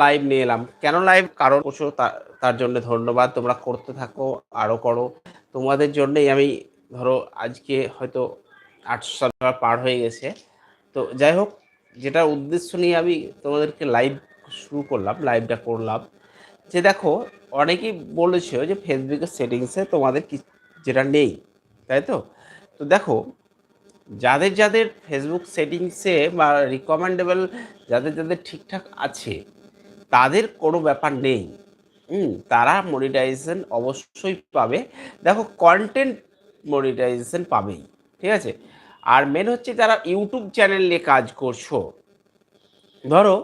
Live নিয়ে এলাম। কেন লাইভ কারণ তা- তার জন্য ধন্যবাদ। তোমরা করতে থাকো আরও করো। তোমাদের জন্যই আমি, ধরো, আজকে হয়তো আটশো সাবস্ক্রাইবার পার হয়ে গেছে। তো যাই হোক, যেটা উদ্দেশ্য নিয়ে আমি তোমাদেরকে লাইভ শুরু করলাম লাইভটা করলাম, যে দেখো, অনেকেই বলেছ যে ফেসবুকের সেটিংসে তোমাদের কি, যেটা নেই, তাই তো? তো দেখো, যাদের যাদের ফেসবুক সেটিংসে বা রিকমেন্ডেবল যাদের যাদের ঠিকঠাক আছে তাদের কোনো ব্যাপার নেই। হুম, তারা মনিটাইজেশন অবশ্যই পাবে। দেখো কন্টেন্ট মনিটাইজেশন পাবেই, ঠিক আছে? আর মেন হচ্ছে যারা ইউটিউব চ্যানেল নিয়ে কাজ করছ, ধরো,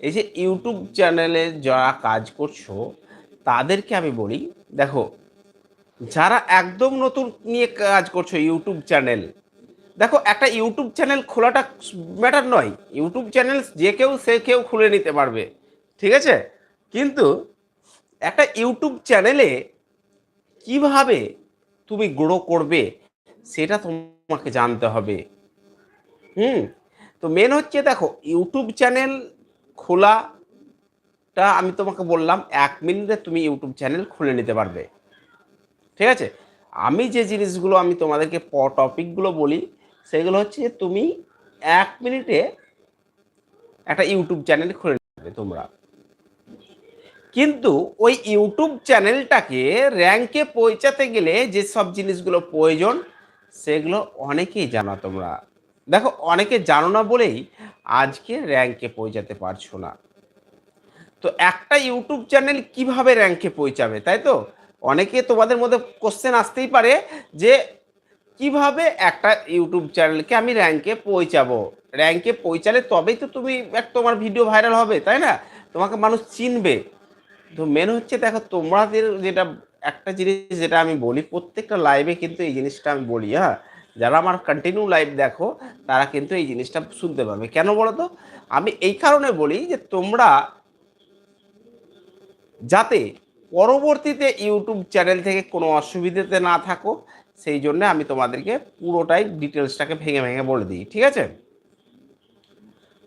এই যে ইউটিউব চ্যানেলে যারা কাজ করছ, তাদেরকে আমি বলি, দেখো, যারা একদম নতুন নিয়ে কাজ করছ ইউটিউব চ্যানেল দেখো, একটা ইউটিউব চ্যানেল খোলাটা ম্যাটার নয়। ইউটিউব চ্যানেল যে কেউ, সে কেউ খুলে নিতে পারবে। ঠিক আছে? কিন্তু একটা ইউটিউব চ্যানেলে কীভাবে তুমি গ্রো করবে সেটা তোমাকে জানতে হবে। হুম? তো মেন হচ্ছে দেখো, ইউটিউব চ্যানেল খোলাটা আমি তোমাকে বললাম, এক মিনিটে তুমি ইউটিউব চ্যানেল খুলে নিতে পারবে। ঠিক আছে? আমি যে জিনিসগুলো আমি তোমাদেরকে টপিকগুলো বলি, সেগুলো হচ্ছে তুমি এক মিনিটে একটা ইউটিউব চ্যানেল খুলে নেবে তোমরা। কিন্তু ওই ইউটিউব চ্যানেলটাকে র্যাঙ্কে পৌঁছাতে গেলে যে সব জিনিসগুলো প্রয়োজন, সেগুলো অনেকেই জানো তোমরা। দেখো, অনেকে জানো না বলেই আজকে র্যাঙ্কে পৌঁছাতে পারছ না। তো একটা ইউটিউব চ্যানেল কীভাবে র্যাঙ্কে পৌঁছাবে, তাই তো? অনেকে তোমাদের মধ্যে কোশ্চেন আসতেই পারে যে কীভাবে একটা ইউটিউব চ্যানেলকে আমি র্যাঙ্কে পৌঁছাবো? র্যাঙ্কে পৌঁছালে তবেই তো তুমি তোমার ভিডিও ভাইরাল হবে, তাই না? তোমাকে মানুষ চিনবে। তো মেন হচ্ছে দেখো, তোমাদের যেটা একটা জিনিস যেটা আমি বলি, প্রত্যেকটা লাইভে কিন্তু এই জিনিসটা আমি বলি হ্যাঁ? যারা আমার কন্টিনিউ লাইভ দেখো, তারা কিন্তু এই জিনিসটা শুনতে পাবে কেন বলো তো আমি এই কারণে বলি যে তোমরা যাতে পরবর্তীতে ইউটিউব চ্যানেল থেকে কোনো অসুবিধাতে না থাকো, সেই জন্য আমি তোমাদেরকে পুরোটাই ডিটেলসটাকে ভেঙে ভেঙে বলে দিই, ঠিক আছে?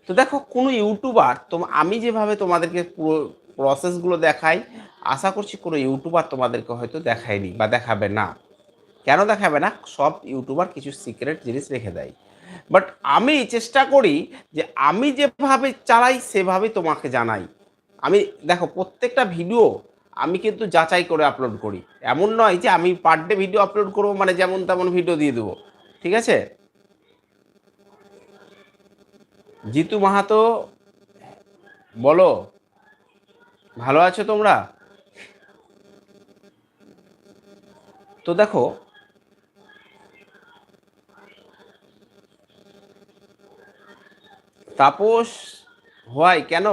তো দেখো, কোনো ইউটিউবার তো আমি যেভাবে তোমাদেরকে পুরো প্রসেসগুলো দেখাই। আশা করছি কোনো ইউটিউবার তোমাদেরকে হয়তো দেখায়নি বা দেখাবে না। কেন দেখাবে না? সব ইউটিউবার কিছু সিক্রেট জিনিস রেখে দেয়। বাট আমি চেষ্টা করি যে আমি যেভাবে চালাই, সেভাবে তোমাকে জানাই। আমি, দেখো, প্রত্যেকটা ভিডিও আমি কিন্তু যাচাই করে আপলোড করি। এমন নয় যে আমি পার ডে ভিডিও আপলোড করব মানে যেমন তেমন ভিডিও দিয়ে দেবো। ঠিক আছে? জিতু মাহাতো, বলো। ভালো আছো তোমরা? তো দেখো, তাপস হয় কেন?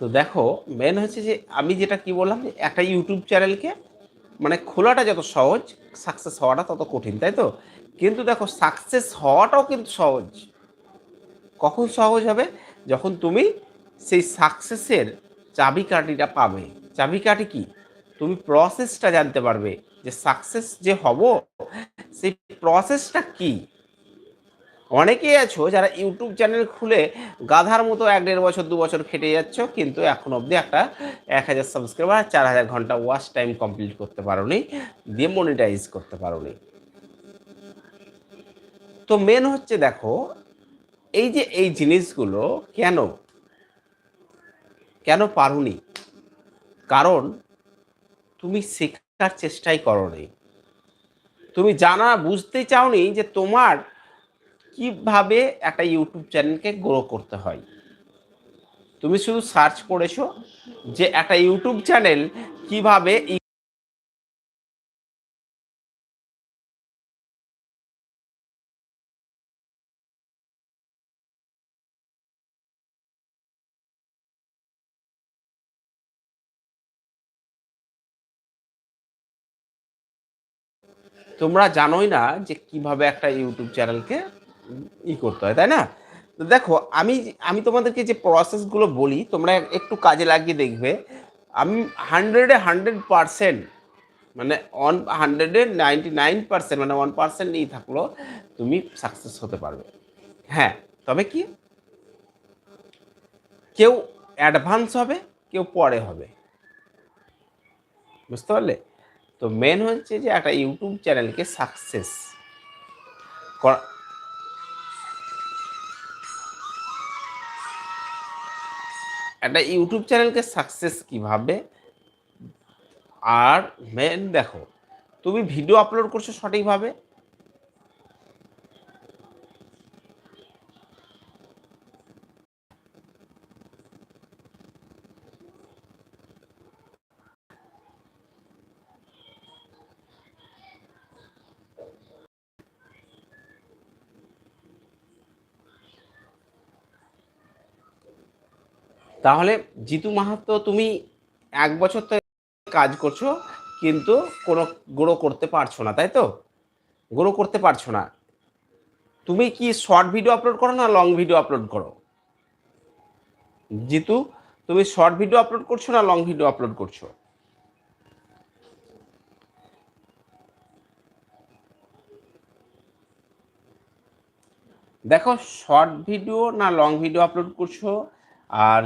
তো দেখো মেন হচ্ছে যে আমি যেটা কি বললাম যে একটা ইউটিউব চ্যানেলকে মানে খোলাটা যত সহজ সাকসেস হওয়াটা তত কঠিন, তাই তো? কিন্তু দেখো সাকসেস হওয়াটাও কিন্তু সহজ। কখন সহজ হবে? যখন তুমি সেই সাকসেসের চাবিকাঠিটা পাবে। চাবিকাঠি কি? তুমি প্রসেসটা জানতে পারবে যে সাকসেস যে হব, সেই প্রসেসটা কি? অনেকেই আছো যারা ইউটিউব চ্যানেল খুলে গাধার মতো এক দেড় বছর, দু বছর খেটে যাচ্ছ, কিন্তু এখন অবধি একটা এক হাজার সাবস্ক্রাইবার চার হাজার ঘণ্টা ওয়াচ টাইম কমপ্লিট করতে পারোনি দিয়ে মনিটাইজ করতে পারোনি। তো মেন হচ্ছে দেখো, এই যে এই জিনিসগুলো কেন কেন পারুনি? কারণ তুমি শেখার চেষ্টাই করনি। তুমি জানা, বুঝতে চাওনি যে তোমার কীভাবে একটা ইউটিউব চ্যানেলকে গ্রো করতে হয়। তুমি শুধু সার্চ করেছ যে একটা ইউটিউব চ্যানেল কীভাবে তোমরা জানোই না যে কীভাবে একটা ইউটিউব চ্যানেলকে ই করতে হয়, তাই না? তো দেখো, আমি আমি তোমাদেরকে যে প্রসেসগুলো বলি, তোমরা একটু কাজে লাগিয়ে দেখবে। আমি হান্ড্রেডে হান্ড্রেড পারসেন্ট মানে ওয়ান হান্ড্রেডের নাইনটি নাইন পার্সেন্ট মানে ওয়ান পার্সেন্ট নিয়ে থাকল, তুমি সাকসেস হতে পারবে। হ্যাঁ তবে কি? কেউ অ্যাডভান্স হবে, কেউ পরে হবে। বুঝতে পারলে? তো মেন হচ্ছে যে একটা ইউটিউব চ্যানেলকে সাকসেস করা একটা ইউটিউব চ্যানেলকে সাকসেস কীভাবে? আর মেন দেখো, তুমি ভিডিও আপলোড করছ সঠিকভাবে? তাহলে জিতু মাহাতো তুমি এক বছর তো কাজ করছ, কিন্তু কোনো গ্রো করতে পারছ না, তাই তো? গ্রো করতে পারছ না। তুমি কি শর্ট ভিডিও আপলোড করো না লং ভিডিও আপলোড করো? জিতু, তুমি শর্ট ভিডিও আপলোড করছ না লং ভিডিও আপলোড করছ? দেখো শর্ট ভিডিও না লং ভিডিও আপলোড করছ, আর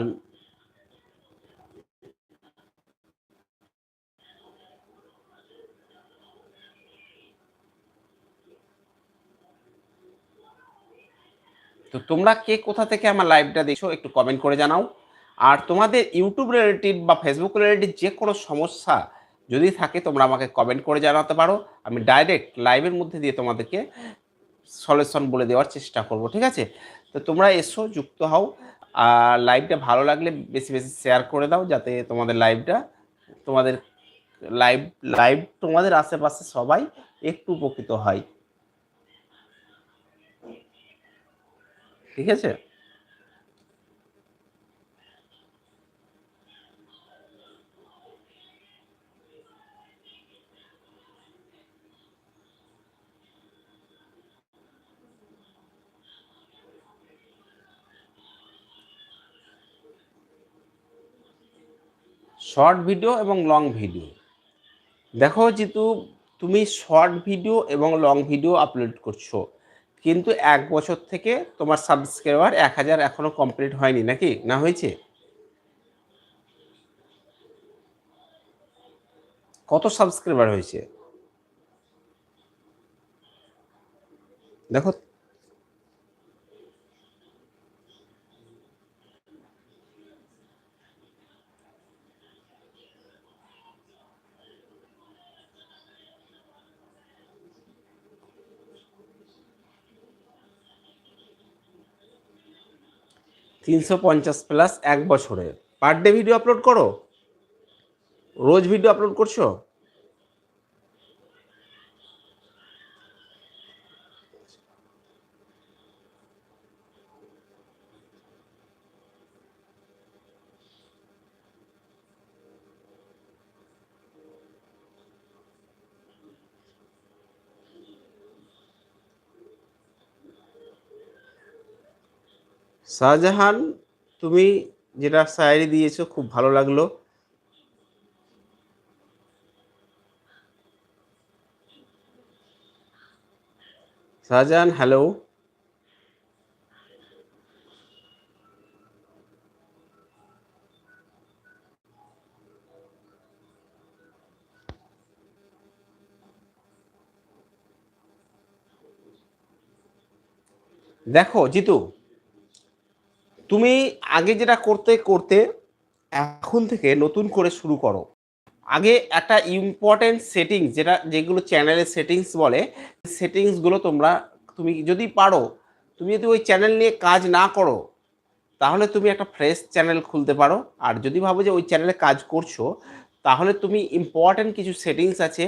তো তোমরা কে কোথা থেকে আমার লাইভটা দেখছ একটু কমেন্ট করে জানাও। আর তোমাদের ইউটিউব রিলেটেড বা ফেসবুক রিলেটেড যে কোনো সমস্যা যদি থাকে, তোমরা আমাকে কমেন্ট করে জানাতে পারো। আমি ডাইরেক্ট লাইভের মধ্যে দিয়ে তোমাদেরকে সলিউশন বলে দেওয়ার চেষ্টা করব, ঠিক আছে? তো তোমরা এসো, যুক্ত হও। আর লাইভটা ভালো লাগলে বেশি বেশি শেয়ার করে দাও, যাতে তোমাদের লাইভটা তোমাদের লাইভ লাইভ তোমাদের আশেপাশে সবাই একটু উপকৃত হয়। ঠিক আছে? শর্ট ভিডিও এবং লং ভিডিও দেখো যেহেতু তুমি শর্ট ভিডিও এবং লং ভিডিও আপলোড করছ। কিন্তু এক বছর থেকে তোমার সাবস্ক্রাইবার এক হাজার এখনও কমপ্লিট হয়নি, নাকি? না হয়েছে? কত সাবস্ক্রাইবার হয়েছে দেখো তিনশো পঞ্চাশ প্লাস এক বছরের। পার ডে ভিডিও আপলোড করো? রোজ ভিডিও আপলোড করছ? শাহজাহান তুমি যেটা শায়রি দিয়েছ খুব ভালো লাগল। শাহজাহান হ্যালো দেখো জিতু তুমি আগে যেটা করতে করতে এখন থেকে নতুন করে শুরু করো। আগে একটা ইম্পর্টেন্ট সেটিংস যেটা, যেগুলো চ্যানেলের সেটিংস বলে সেটিংসগুলো তোমরা, তুমি যদি পারো, তুমি যদি ওই চ্যানেল নিয়ে কাজ না করো, তাহলে তুমি একটা ফ্রেশ চ্যানেল খুলতে পারো। আর যদি ভাবো যে ওই চ্যানেলে কাজ করছ, তাহলে তুমি ইম্পর্টেন্ট কিছু সেটিংস আছে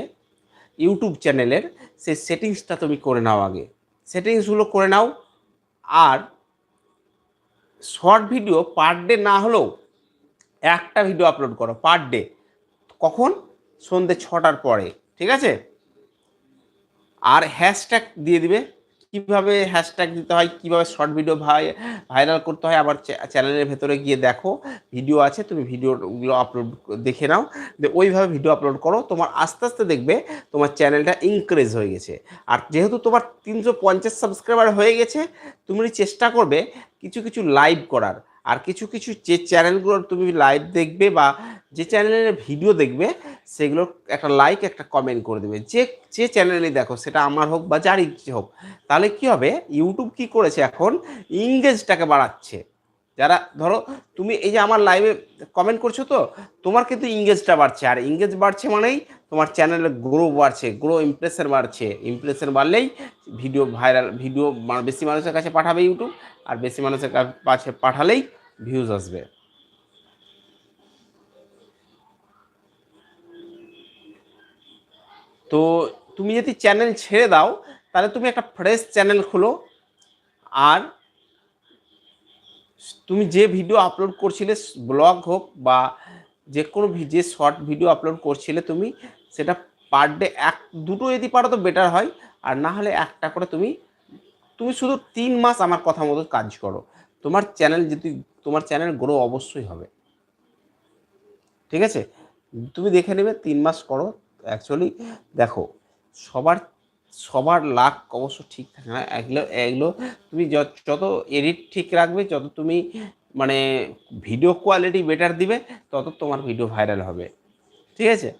ইউটিউব চ্যানেলের সেই সেটিংসটা তুমি করে নাও আগে। সেটিংসগুলো করে নাও। আর শর্ট ভিডিও পার ডে না হলেও একটা ভিডিও আপলোড করো পার ডে। কখন? সন্ধ্যে ছটার পরে, ঠিক আছে? আর হ্যাশট্যাগ দিয়ে দিবে কীভাবে হ্যাশট্যাগ দিতে হয়, কীভাবে শর্ট ভিডিও ভাই ভাইরাল করতে হয়, আবার চ্যানেলের ভেতরে গিয়ে দেখো ভিডিও আছে, তুমি ভিডিওগুলো আপলোড দেখে নাও ওইভাবে ভিডিও আপলোড করো, তোমার আস্তে আস্তে দেখবে তোমার চ্যানেলটা ইনক্রিজ হয়ে গেছে। আর যেহেতু তোমার তিনশো পঞ্চাশ সাবস্ক্রাইবার হয়ে গেছে, তুমি চেষ্টা করবে কিছু কিছু লাইভ করার। আর কিছু কিছু যে চ্যানেলগুলোর তুমি লাইভ দেখবে বা যে চ্যানেলের ভিডিও দেখবে, সেগুলো একটা লাইক একটা কমেন্ট করে দেবে। যে যে চ্যানেলে দেখো, সেটা আমার হোক বা যারই হোক, তাহলে কি হবে? ইউটিউব কি করেছে এখন? ইংরেজটাকে বাড়াচ্ছে। যারা, ধরো, তুমি এই যে আমার লাইভে কমেন্ট করছ তো, তোমার কিন্তু ইংরেজটা বাড়ছে। আর ইংরেজ বাড়ছে মানেই তোমার চ্যানেলের গ্রো বাড়ছে গ্রো ইমপ্রেশন বাড়ছে। ইমপ্রেশন বাড়লেই ভিডিও ভাইরাল ভিডিও বেশি মানুষের কাছে পাঠাবে ইউটিউব আর বেশি মানুষের কাছে পাঠালেই ভিউজ আসবে। তো তুমি যদি চ্যানেল ছেড়ে দাও, তাহলে তুমি একটা ফ্রেশ চ্যানেল খুলো, আর তুমি যে ভিডিও আপলোড করছিলে ব্লগ হোক বা যে কোনো যে শর্ট ভিডিও আপলোড করছিলে তুমি সেটা পার ডে এক, দুটো যদি পারো তো বেটার হয়। আর না হলে একটা করে তুমি তুমি শুধু তিন মাস আমার কথা মতো কাজ করো। তোমার চ্যানেল যদি, তোমার চ্যানেল গ্রো অবশ্যই হবে। ঠিক আছে? তুমি দেখে নেবে, তিন মাস করো। অ্যাকচুয়ালি দেখো, সবার সবার লাক অবশ্য ঠিক থাকে না। এগুলো এগুলো তুমি যত এডিট ঠিক রাখবে, যত তুমি মানে ভিডিও কোয়ালিটি বেটার দিবে, তত তোমার ভিডিও ভাইরাল হবে। ঠিক আছে?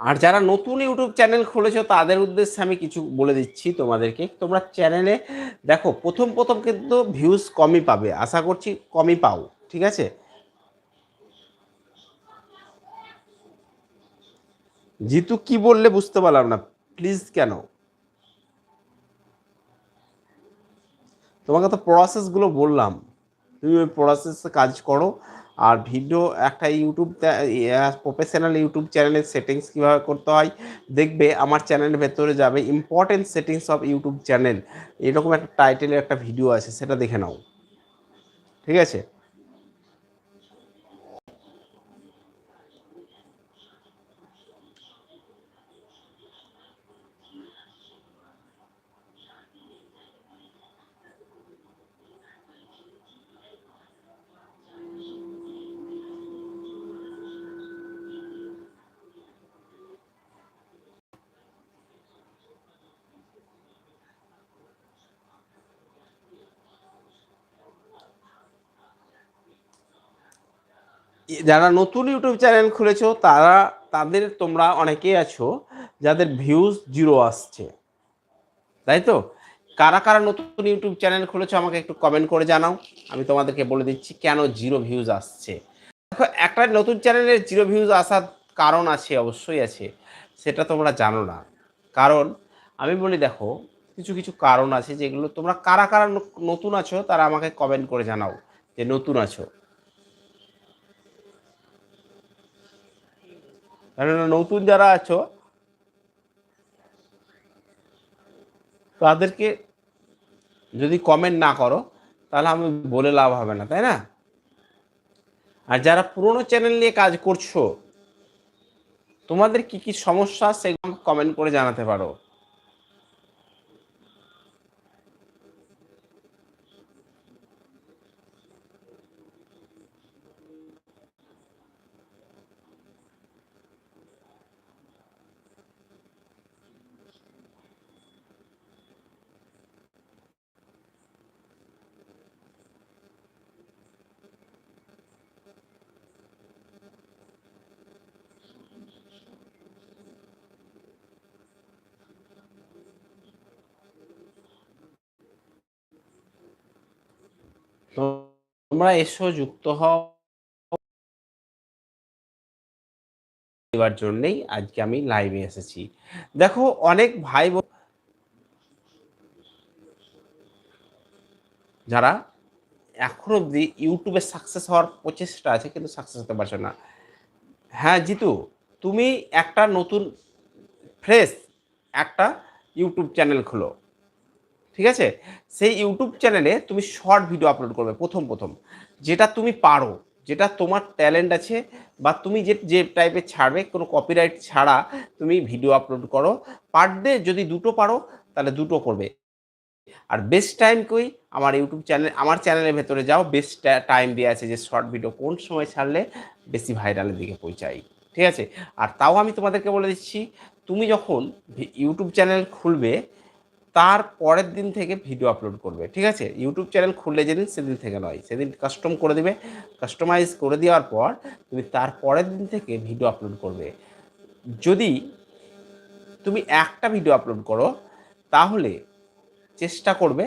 আর যারা নতুন ইউটিউব চ্যানেল খুলেছো, তাদের উদ্দেশ্যে আমি কিছু বলে দিচ্ছি তোমাদেরকে। তোমরা চ্যানেলে দেখো, প্রথম প্রথম কিন্তু ভিউজ কমই পাবে। আশা করছি কমই পাও, ঠিক আছে? জিতু কি বললে বুঝতে পারলাম না প্লিজ কেন? তোমাকে তো প্রসেসগুলো বললাম। তুমি ওই প্রসেসে কাজ করো। আর ভিডিও একটা ইউটিউব প্রফেশনাল ইউটিউব চ্যানেলের সেটিংস কীভাবে করতে হয়, দেখবে আমার চ্যানেলের ভেতরে যাবে important settings of YouTube channel এরকম একটা টাইটেলের একটা ভিডিও আছে, সেটা দেখে নাও। ঠিক আছে? যারা নতুন ইউটিউব চ্যানেল খুলেছো, তারা, তাদের তোমরা অনেকেই আছো যাদের ভিউজ জিরো আসছে। তাই তো? কারা কারা নতুন ইউটিউব চ্যানেল খুলেছো, আমাকে একটু কমেন্ট করে জানাও। আমি তোমাদেরকে বলে দিচ্ছি, কেন জিরো ভিউজ আসছে? দেখো, একটা নতুন চ্যানেলের জিরো ভিউজ আসার কারণ আছে, অবশ্যই আছে। সেটা তোমরা জানো না। কারণ, আমি বলি দেখো, কিছু কিছু কারণ আছে যেগুলো তোমরা কারা কারা নতুন আছো, তারা আমাকে কমেন্ট করে জানাও যে নতুন আছো। কেননা নতুন যারা আছো, তাদেরকে যদি কমেন্ট না করো, তাহলে আমি বলে লাভ হবে না, তাই না? আর যারা পুরনো চ্যানেল নিয়ে কাজ করছ, তোমাদের কি কি সমস্যা সেগুলো কমেন্ট করে জানাতে পারো। তোমরা এসো, যুক্ত হও। দেওয়ার জন্যেই আজকে আমি লাইভে এসেছি। দেখো, অনেক ভাই যারা এখন অবধি ইউটিউবে সাকসেস হওয়ার প্রচেষ্টা আছে, কিন্তু সাকসেস হতে পারছ না। হ্যাঁ জিতু, তুমি একটা নতুন ফ্রেশ একটা ইউটিউব চ্যানেল খোলো। ঠিক আছে? সেই ইউটিউব চ্যানেলে তুমি শর্ট ভিডিও আপলোড করবে, প্রথম প্রথম। যেটা তুমি পারো, যেটা তোমার ট্যালেন্ট আছে বা তুমি যে যে টাইপের ছাড়বে, কোনো কপিরাইট ছাড়া তুমি ভিডিও আপলোড করো। পার ডে যদি দুটো পারো, তাহলে দুটো করবে। আর বেস্ট টাইম কই? আমার ইউটিউব চ্যানেল আমার চ্যানেলের ভেতরে যাও বেস্ট টাইম দেওয়া আছে যে শর্ট ভিডিও কোন সময় ছাড়লে বেশি ভাইরালের দিকে পৌঁছাই ঠিক আছে? আর তাও আমি তোমাদেরকে বলে দিচ্ছি, তুমি যখন ইউটিউব চ্যানেল খুলবে তার পরের দিন থেকে ভিডিও আপলোড করবে, ঠিক আছে? ইউটিউব চ্যানেল খুললে যেদিন, সেদিন থেকে নয়, সেদিন কাস্টম করে দেবে। কাস্টমাইজ করে দেওয়ার পর তুমি তার পরের দিন থেকে ভিডিও আপলোড করবে। যদি তুমি একটা ভিডিও আপলোড করো, তাহলে চেষ্টা করবে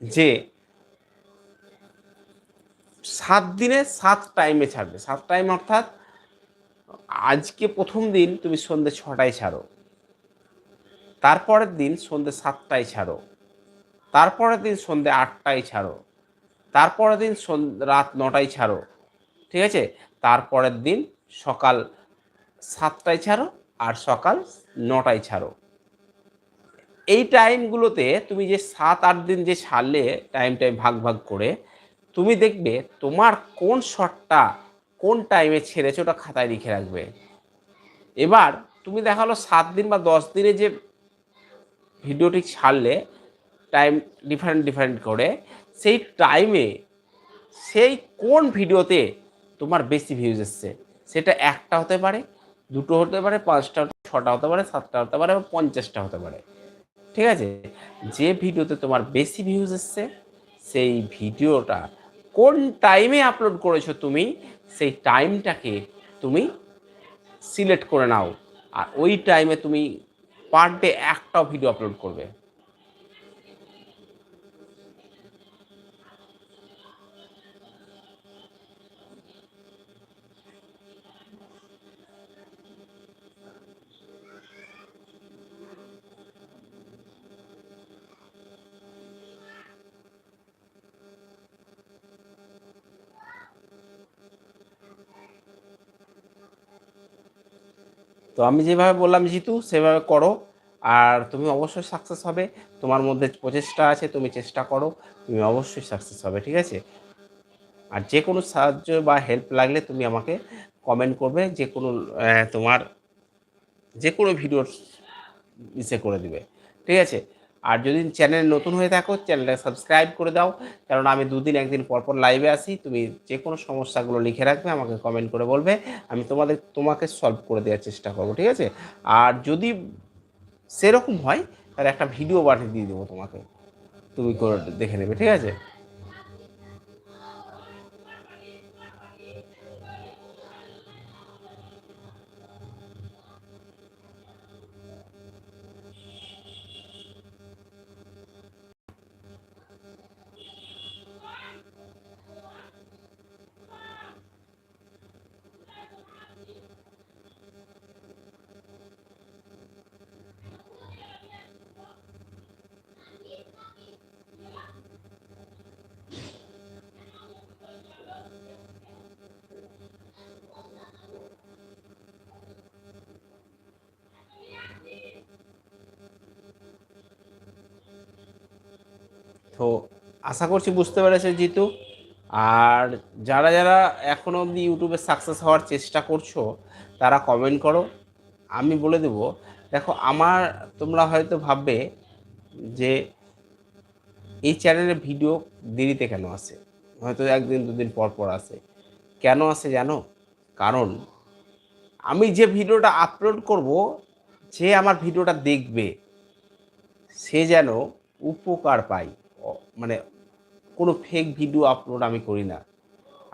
যে সাত দিনে সাত টাইমে ছাড়বে। সাত টাইম অর্থাৎ আজকে প্রথম দিন তুমি সন্ধ্যে ছটায় ছাড়ো। তারপরের দিন সন্ধ্যে সাতটায় ছাড়ো। তারপরের দিন সন্ধ্যে আটটায় ছাড়ো। তারপরের দিন রাত নটায় ছাড়ো। ঠিক আছে? তারপরের দিন সকাল সাতটায় ছাড়ো আর সকাল নটায় ছাড়ো। এই টাইমগুলোতে তুমি যে সাত, আট দিন যে ছাড়লে টাইম টাইম ভাগ ভাগ করে, তুমি দেখবে তোমার কোন শটটা কোন টাইমে ছেড়েছে ওটা খাতায় লিখে রাখবে। এবার তুমি দেখাল সাত দিন বা দশ দিনে যে ভিডিওটি ছাড়লে টাইম ডিফারেন্ট ডিফারেন্ট করে। সেই টাইমে সেই কোন ভিডিওতে তোমার বেশি ভিউজ এসছে? সেটা একটা হতে পারে, দুটো হতে পারে, পাঁচটা ছটা হতে পারে, সাতটা হতে পারে বা পঞ্চাশটা হতে পারে। ঠিক আছে? যে ভিডিওতে তোমার বেশি ভিউজ এসছে, সেই ভিডিওটা কোন টাইমে আপলোড করেছ তুমি, সেই টাইমটাকে তুমি সিলেক্ট করে নাও। আর ওই টাইমে তুমি পার ডে একটা ভিডিও আপলোড করবে। তো আমি যেভাবে বললাম, জিতু, সেভাবে করো। আর তুমি অবশ্যই সাকসেস হবে। তোমার মধ্যে প্রচেষ্টা আছে, তুমি চেষ্টা করো। তুমি অবশ্যই সাকসেস হবে, ঠিক আছে? আর যে কোনো সাহায্য বা হেল্প লাগলে তুমি আমাকে কমেন্ট করবে। যে কোনো তোমার যে কোনো ভিডিওর ইসে করে দিবে। ঠিক আছে? আর যদি চ্যানেল নতুন হয়ে থাকো চ্যানেলটা সাবস্ক্রাইব করে দাও। কারণ আমি দুদিন একদিন পরপর লাইভে আসি তুমি যে কোনো সমস্যাগুলো লিখে রাখবে, আমাকে কমেন্ট করে বলবে। আমি তোমাদের, তোমাকে সলভ করে দেওয়ার চেষ্টা করব, ঠিক আছে? আর যদি সেরকম হয়, তাহলে একটা ভিডিও বানিয়ে দিয়ে দেবো তোমাকে। তুমি করে দেখে নেবে, ঠিক আছে? তো আশা করছি বুঝতে পেরেছে জিতু। আর যারা যারা এখনও অবধি ইউটিউবে সাকসেস হওয়ার চেষ্টা করছ, তারা কমেন্ট করো। আমি বলে দেব, দেখো আমার তোমরা হয়তো ভাববে যে এই চ্যানেলে ভিডিও দেরিতে কেন আসে? হয়তো একদিন, দুদিন পর পর আসে। কেন আসে জানো? কারণ আমি যে ভিডিওটা আপলোড করব, যে আমার ভিডিওটা দেখবে, সে যেন উপকার পায়। মানে কোনো ফেক ভিডিও আপলোড আমি করি না।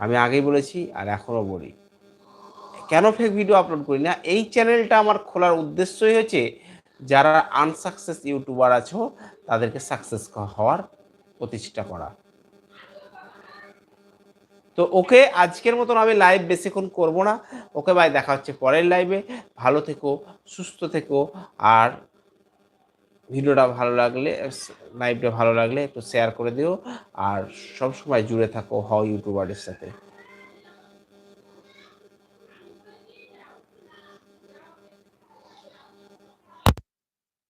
আমি আগেই বলেছি আর এখনও বলি। কেন ফেক ভিডিও আপলোড করি না? এই চ্যানেলটা আমার খোলার উদ্দেশ্যই হচ্ছে যারা আনসাকসেস ইউটিউবার আছো, তাদেরকে সাকসেস হওয়ার প্রতিষ্ঠা করা। তো ওকে আজকের মতন আমি লাইভ বেশিক্ষণ করব না। ওকে ভাই দেখা হচ্ছে পরের লাইভে ভালো থেকো, সুস্থ থেকো, আর ভিডিওটা ভালো লাগলে লাইভটা ভালো লাগলে একটু শেয়ার করে দিও। আর সবসময় জুড়ে থাকো, হাও ইউটিউবারের সাথে।